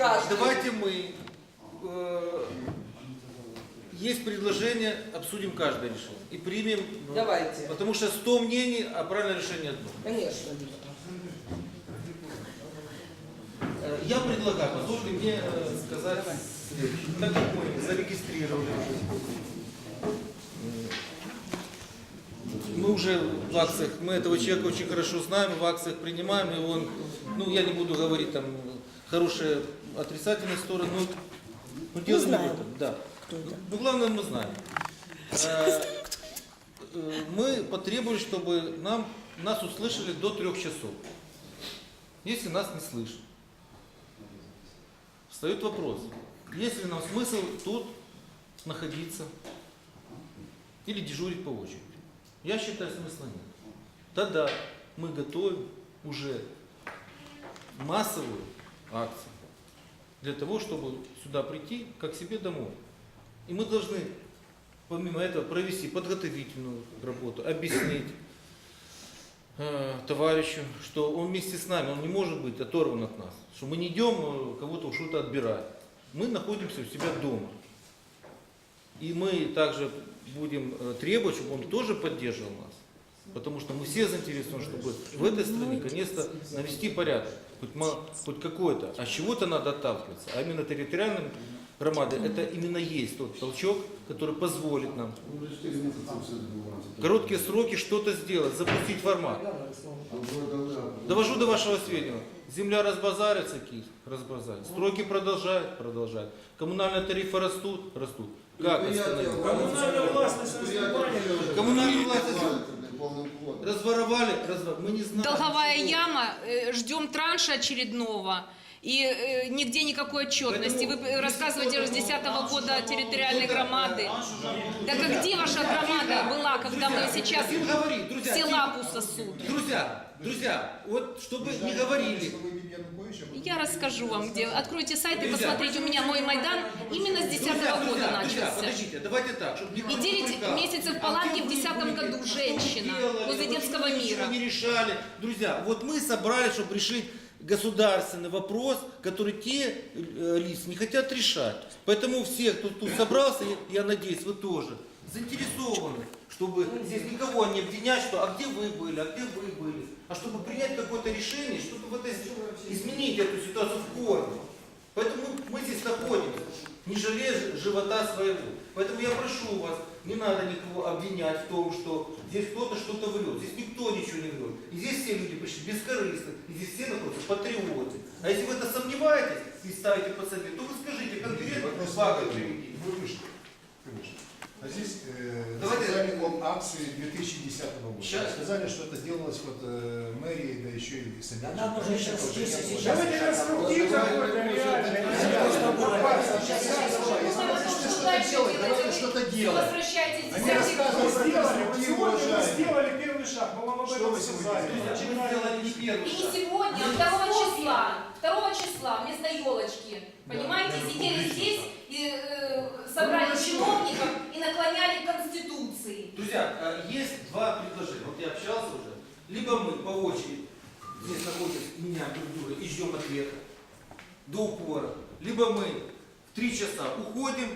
каждый. давайте мы, э, есть предложение, обсудим каждое решение и примем. ну, Давайте. Потому что 100 мнений, а правильное решение одно. Конечно. Э, Я предлагаю, позвольте мне э, сказать следующее. Так как мы зарегистрировали уже, э, мы уже в акциях, мы этого человека очень хорошо знаем, в акциях принимаем, и он, ну я не буду говорить там хорошие отрицательные стороны, но, но дело не в знаем. этом. Да. Ну главное мы знаем. Э, э, Мы потребовали, чтобы нам, нас услышали до трех часов. Если нас не слышат. Встает вопрос, есть ли нам смысл тут находиться или дежурить по очереди. Я считаю, смысла нет. Тогда мы готовим уже массовую акцию для того, чтобы сюда прийти, как себе домой. И мы должны, помимо этого, провести подготовительную работу, объяснить э, товарищу, что он вместе с нами, он не может быть оторван от нас, что мы не идем э, кого-то что-то отбирать. Мы находимся у себя дома. И мы также будем э, требовать, чтобы он тоже поддерживал нас. Потому что мы все заинтересованы, чтобы в этой стране наконец-то навести порядок. Хоть, хоть какой-то. А чего-то надо отталкиваться. А именно территориальным громады это именно есть тот толчок, который позволит нам в короткие сроки что-то сделать, запустить формат. Довожу до вашего сведения. Земля разбазарится, Киев разбазарит. Стройки продолжают, продолжают. Коммунальные тарифы растут, растут. Как остановить? Коммунальная власть выступали уже. Коммунальную ходом. разворовали, разворовали. Мы не знаем. Долговая яма, э, ждем транша очередного. И э, нигде никакой отчетности. Вы э, рассказываете с 10 года территориальной громады. Так а где ваша громада была, когда мы сейчас Не говори, друзья, лапу сосут? Друзья, друзья, вот чтобы не говорили. Я расскажу вам, где. Откройте сайт и Друзья, посмотрите. У меня мой Майдан именно с 10 Друзья, года друзья, друзья, начался. подождите, давайте так, И не 9 отвлекал. месяцев палатки в вы 10 были? году женщина возле детского мира. не решали. Друзья, вот мы собрались, чтобы решить государственный вопрос, который те э, лица не хотят решать. Поэтому все, кто тут собрался, я, я надеюсь, вы тоже заинтересованы, чтобы здесь никого не обвинять, что а где вы были, а где вы были, а чтобы принять какое-то решение, чтобы в этой, изменить эту ситуацию в корне. Поэтому мы здесь находимся, не жалея живота своего. Поэтому я прошу вас, не надо никого обвинять в том, что здесь кто-то что-то врет. Здесь никто ничего не врет. И здесь все люди почти бескорыстны. И здесь все находятся патриоты. А если вы это сомневаетесь и ставите под себе, то вы скажите конкретно, факты приведите. Вы вышли, конечно. А здесь э, Давайте- сказали об акции 2010 года. Щас. Сказали, что это делалось вот э, мэрией, да еще и самим. Да нам уже сейчас здесь и сейчас. Давайте какой-то Давайте что-то делать. Возвращайтесь Они рассказывают про конструктив, Сегодня мы уважаемые. сделали первый шаг, мы вам об Что этом вы сегодня сказали. Мы сделали не первый И не шаг. сегодня, а 2 числа. 2 числа вместо елочки. Понимаете, сидели здесь и э, собрали чиновников и наклоняли к Конституции. Друзья, э, есть два предложения. Вот я общался уже. Либо мы по очереди здесь находимся, меня друг друга, и ждем ответа до упора. Либо мы в три часа уходим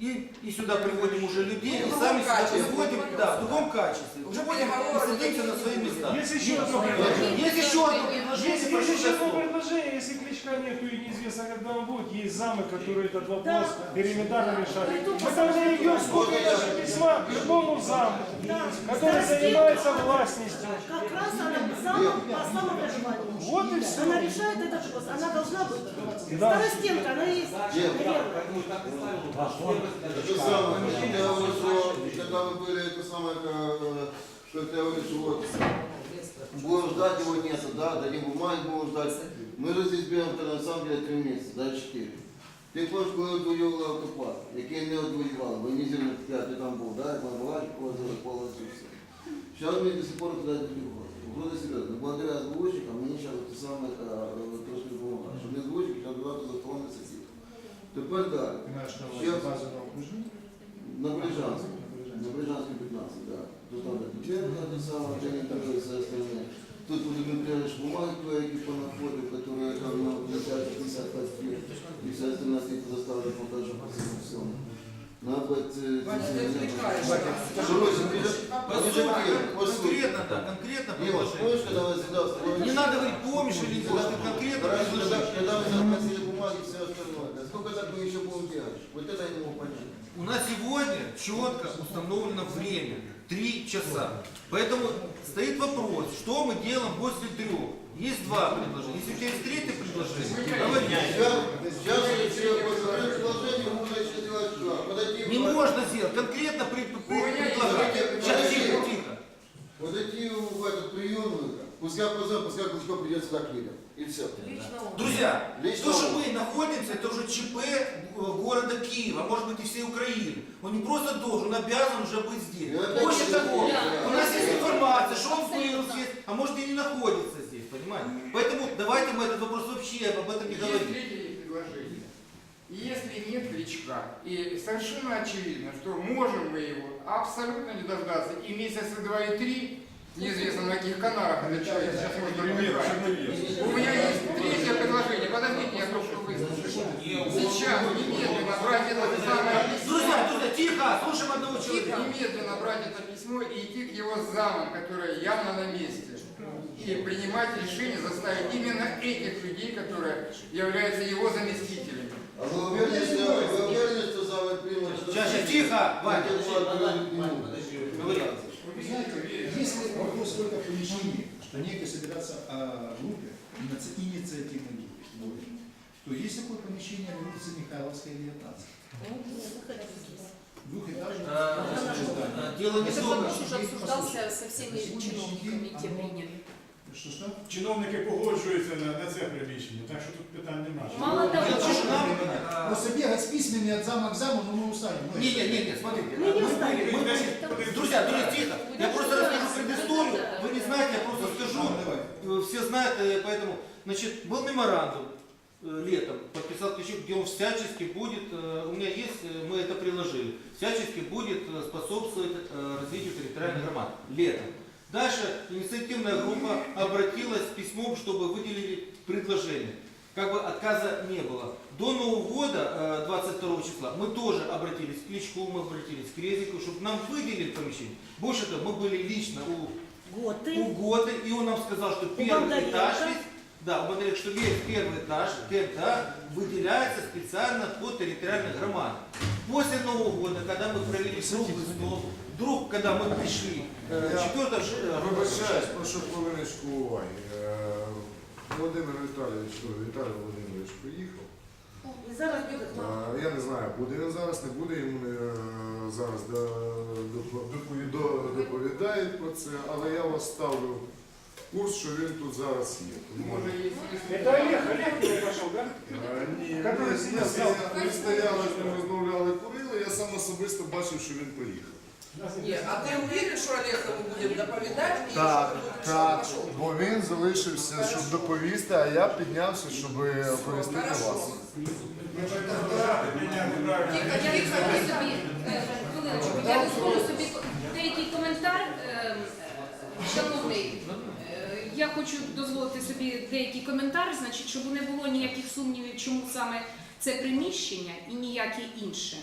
и, и сюда приводим уже людей, В и сами сюда качестве. приводим, да, в другом качестве. Уже переговоры и садимся на свои места. Есть еще одно предложение. Есть еще одно предложение, Есть, есть еще одно предложение, если Кличка нету и неизвестно, когда он будет, есть замы, которые этот вопрос элементарно решали. Мы должны идем сколько даже письма к любому заму, который занимается властностью. Как раз она замом по самообразованию. Вот и все. Она решает этот вопрос. Она должна быть. Да. Старостенка, она есть. наверное. Это самое, я говорю, что когда вы были, это самое, э, что я говорю, что вот будем ждать его нет, да, дадим бумаги, будем ждать. Мы же здесь берем то, на самом деле три месяці, да, чотири. Ти помниш, коли відвоювали автопарк, який не відвоювали, бо нізерно ти там був, да, як на Балаті, возили повністю все. Сейчас ми до сих пор туди не приходимо. Вроде серйозно, благодаря озвучникам мені зараз те саме е, трошки допомагає. Щоб не озвучники, а давати закони сидіти. Тепер далі. Ты маешь на Ще увазі базу на окружении? на Брижанську. На Брижанську 15, да. Тут там все остальные. Тут будем прежде бумаги кое-какие понаходим, которые там летят 50 лет. вся остальная скидка заставлена монтажом по всему всему. Надо э, ты же- По ты же сути, первый, по сути. конкретно, да, конкретно Дима, помнишь, предложение. когда вы всегда вставали? Не надо говорить, помнишь или надо конкретно Раньше, когда, предложение. когда запросили бумаги и все остальное, а сколько так мы еще будем делать? Вот это я не могу понять. У нас сегодня четко установлено время. Три часа. Поэтому стоит вопрос, что мы делаем после трех. Есть два предложения. Если у тебя есть третье предложение, говори. Сейчас, сейчас если я посмотрю предложение, мы начнем делать? Подойти Не в- можно сделать. Конкретно при, при- предлагать. Сейчас, тихо, тихо. Подойти в этот приемную, пускай позвонит, пускай Клычко придет сюда к людям. И все. Друзья, Лично то, что мы находимся, это уже ЧП э, города Киева, может быть и всей Украины. Он не просто должен, он обязан уже быть здесь. Опять Больше того, да. у нас есть информация, что он был здесь, а может и не находится здесь, понимаете? Поэтому давайте мы этот вопрос вообще об этом не говорим. предложение. Если нет Кличка, и совершенно очевидно, что можем мы его абсолютно не дождаться, и месяца два и три, неизвестно каких каналах человек сейчас может пробивать. У меня есть третье предложение. Подождите, я что выслушаю. Сейчас немедленно брать это самое письмо. Друзья, друзья, тихо, слушаем одного человека. Немедленно брать это письмо и идти к его замам, которые явно на месте. И принимать решение заставить именно этих людей, которые являются его заместителями. А вы уверены, что вы уверены, что что... Сейчас, сейчас, тихо, Ваня. Говори. Вы знаете, если вопрос только в помещении, что некие собираться о группе, иници- инициативной группе, то есть такое помещение на улице Михайловская, 19. Двухэтажное. А, здание. а, Дело не Этот только. вопрос уже обсуждался со всеми чиновниками, те приняли. Що що? Чиновники погоджуються на, на це приміщення, так що тут питань немає. Мало того, Дело в том, что что нам, а, Просто бегать с письмами от зама к заму, ну мы устали. Ну, Не, не, не, не, смотрите. Мы не Мы устали. были- мы были- Друзья, друзья, тихо. Я просто расскажу предысторию. Вы не знаете, я просто скажу. Ну, Все знают, э, поэтому, значит, был меморандум э, летом, подписал Ключик, где он всячески будет, э, у меня есть, мы это приложили, всячески будет способствовать развитию территориальных громад. Летом. Дальше инициативная группа обратилась с письмом, чтобы выделили предложение. Как бы отказа не было. До Нового года, э, 22 числа, мы тоже обратились к Кличку, мы обратились к Резику, чтобы нам выделили помещение. Больше того, мы были лично у Вот у ты. Готы, и он нам сказал, что первый этаж весь, да, у Бондаренко, что весь первый этаж КМТА выделяется специально под территориальных громад. После Нового года, когда мы провели круглый стол, вдруг, когда мы пришли, э, 4 ж- э, Вибачаюсь, прошу хвилиночку уваги. Володимир Віталійович, ну, Віталій Володимирович приїхав. И зараз будет. Е, Я не знаю, буде він зараз, не буде йому е, зараз до- до- до- доповідають про це, але я вас ставлю в курс, що він тут зараз є. Тому, Может, если Это Олег, Олег нему пошел, да? е, Ні, ми, Который ми, сидів стояли- ми стояли з ним розмовляли, курили, я сам особисто бачив, що він поїхав. Ні, а ти уверен, що Олег йому буде доповідати? і Так, що так, пішов? бо він залишився, щоб доповісти, а я піднявся, щоб оповістити вас. Тихо, я дозволю собі, е, хвилиночку, я дозволю собі деякий коментар, е, е, шановний. Е, Я хочу дозволити собі деякий коментар, значить, щоб не було ніяких сумнівів, чому саме це приміщення і ніяке інше.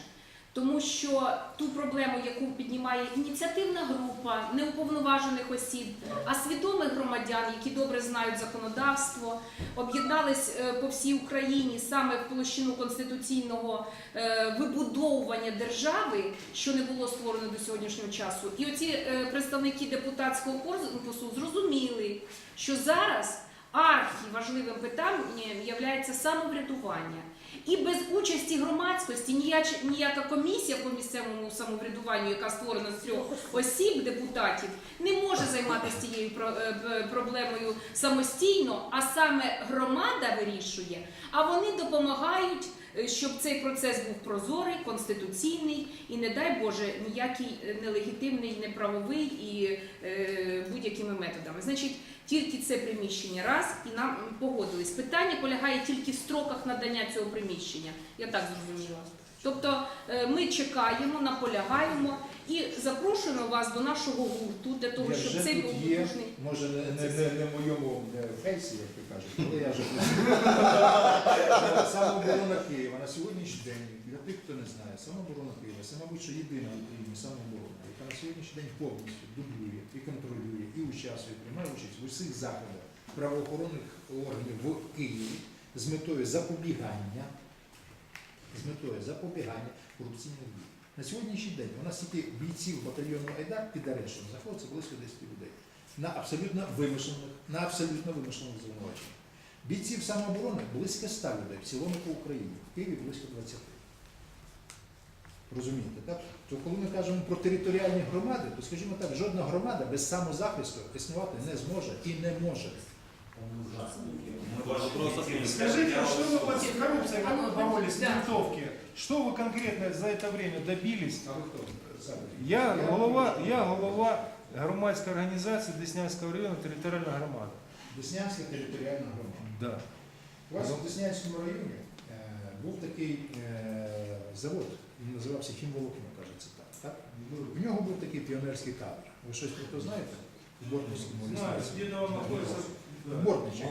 Тому що ту проблему, яку піднімає ініціативна група неуповноважених осіб, а свідомих громадян, які добре знають законодавство, об'єднались е, по всій Україні саме в площину конституційного е, вибудовування держави, що не було створено до сьогоднішнього часу. І оці е, представники депутатського корпусу зрозуміли, що зараз архіважливим питанням є самоврядування. І без участі громадськості ніяка комісія по місцевому самоврядуванню, яка створена з трьох осіб депутатів, не може займатися цією е, проблемою самостійно, а саме громада вирішує, а вони допомагають, е, щоб цей процес був прозорий, конституційний і, не дай Боже, ніякий нелегітимний, неправовий і е, будь-якими методами. Значить, тільки це приміщення раз і нам погодились. Питання полягає тільки в строках надання цього приміщення. Я так зрозуміла. Тобто е, ми чекаємо, наполягаємо і запрошуємо вас до нашого гурту для того, Я щоб вже цей тут був є, потужний. може не, не, не, не в моєму фейсі, як ви кажете, але я вже самооборона Києва на сьогоднішній день, для тих, хто не знає, самооборона Києва, це, мабуть, що єдина в Україні самооборона, на сьогоднішній день повністю дублює і контролює, і участвує, приймає участь в усіх заходах правоохоронних органів в Києві з метою запобігання, з метою запобігання корупційних дій. На сьогоднішній день у нас тільки бійців батальйону Айдар під арештом знаходиться близько 10 людей на абсолютно вимишлених, на абсолютно вимишлених звинуваченнях. Бійців самооборони близько 100 людей в цілому по Україні, в Києві близько 20. Розумієте, так? То коли ми кажемо про територіальні громади, то скажімо так, жодна громада без самозахисту існувати не зможе і не може. Скажите, а что вы под коррупцией, как вы боролись в ментовке? Что вы конкретно за это время добились? А ви хто? Саме. Я голова, я голова громадської організації Деснянського району територіальна громада. Деснянська територіальна громада. Да. У вас в Деснянському районі е, був такий е, завод, він називався Хімволокно, кажеться так. так? В нього був такий піонерський кадр. Ви щось про це знаєте? В Бортницькому лісництві. где. Бортнича.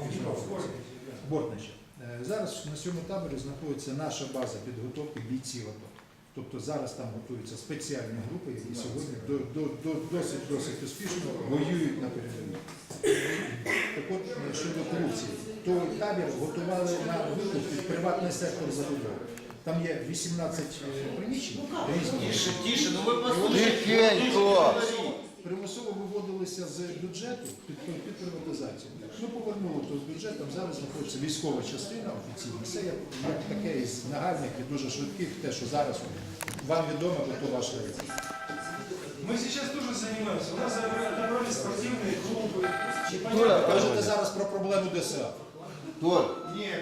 Бортнича. Е, Зараз на цьому таборі знаходиться наша база підготовки бійців АТО. Тобто зараз там готуються спеціальні групи, які сьогодні до, до, до, досить, досить успішно воюють на передовій. Так от е, щодо корупції, той табір готували на під приватний сектор забудови. Там є 18 е, приміщень різні. Тише, тише, ну вы Тихенько! Примусово виводилися з бюджету під, під приватизацію. Ну, повернули то з бюджетом, зараз знаходиться військова частина офіційна. Це як, як таке із нагальних і дуже швидких, те, що зараз вам відомо, бо то ваш район. Мы сейчас тоже занимаемся. У нас отобрали спортивные клубы. Юра, кажете зараз про проблему ДСА. Тор,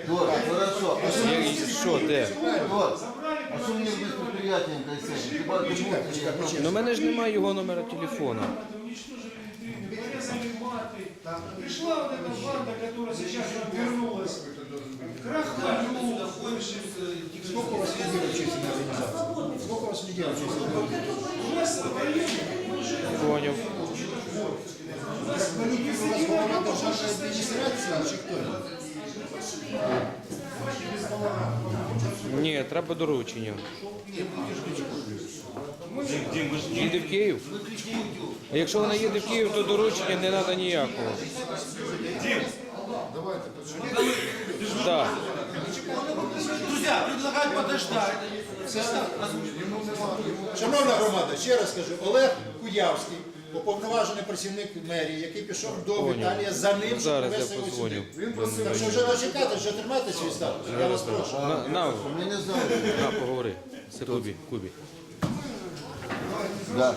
Тор, хорошо. А что мне Що, де? Тор, Забрали, а что мне быть предприятием концерт? Хіба ти Почекай, будеш? почекай, почекай. Ну, в мене ж немає його номера телефона. Это уничтожили витрины, порезали маты. Пришла вот эта банда, которая сейчас нам вернулась. Крахмалю, Сколько у вас людей в общественной организации? Сколько у вас людей в общественной организации? У нас в районе уже Поняв. Крахмалюк, у вас голова державної адміністрації чи хто? Ні, треба доручення. Їде в Київ? А якщо вона їде в Київ, то доручення не треба ніякого. Давайте. Так. Шановна громада, ще раз кажу, Олег Куявський, уповноважений працівник мерії, який пішов до. Віталія за ним, щоб Зараз я привезти його сюди. Так що вже дочекати, вже тримати свій статус. Я вас прошу. На, на, на, поговори. Сергій Кубі. Кубі. Да.